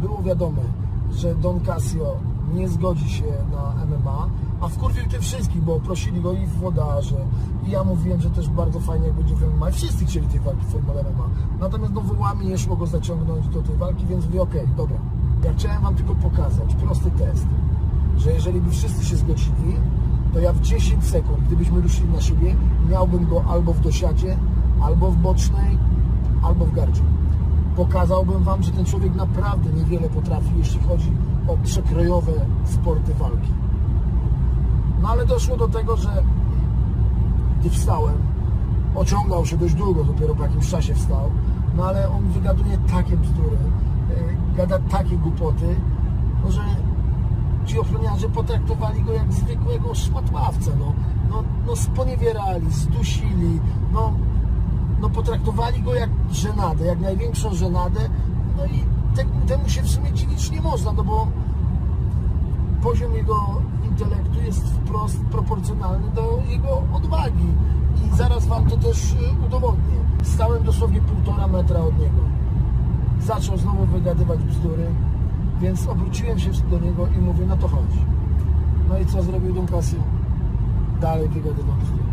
było wiadome, że Don Casio nie zgodzi się na MMA, a wkurwił tym wszystkich, bo prosili go i włodarze, i ja mówiłem, że też bardzo fajnie jak będzie w MMA, wszyscy chcieli tej walki w Formule MMA. Natomiast no wołami nie szło go zaciągnąć do tej walki, więc mówię, okej, dobra. Ja chciałem Wam tylko pokazać prosty test, że jeżeli by wszyscy się zgodzili, to ja w 10 sekund, gdybyśmy ruszyli na siebie, miałbym go albo w dosiadzie, albo w bocznej, albo w gardzie. Pokazałbym Wam, że ten człowiek naprawdę niewiele potrafi, jeśli chodzi o przekrojowe sporty walki. No ale doszło do tego, że gdy wstałem, ociągał się dość długo, dopiero po jakimś czasie wstał, no ale on wygaduje takie bzdury, e, gada takie głupoty, no że ci ochroniarze potraktowali go jak zwykłego szmatławca, no, no, no sponiewierali, zdusili, no potraktowali go jak żenadę, jak największą żenadę, no i te, temu się w sumie dziwić nie można, no bo poziom jego intelektu jest wprost proporcjonalny do jego odwagi i zaraz Wam to też y, udowodnię. Stałem dosłownie półtora metra od niego. Zaczął znowu wygadywać bzdury, więc obróciłem się do niego i mówię, no to chodź. No i co zrobił Don Casio? Dalej wygadywał bzdury.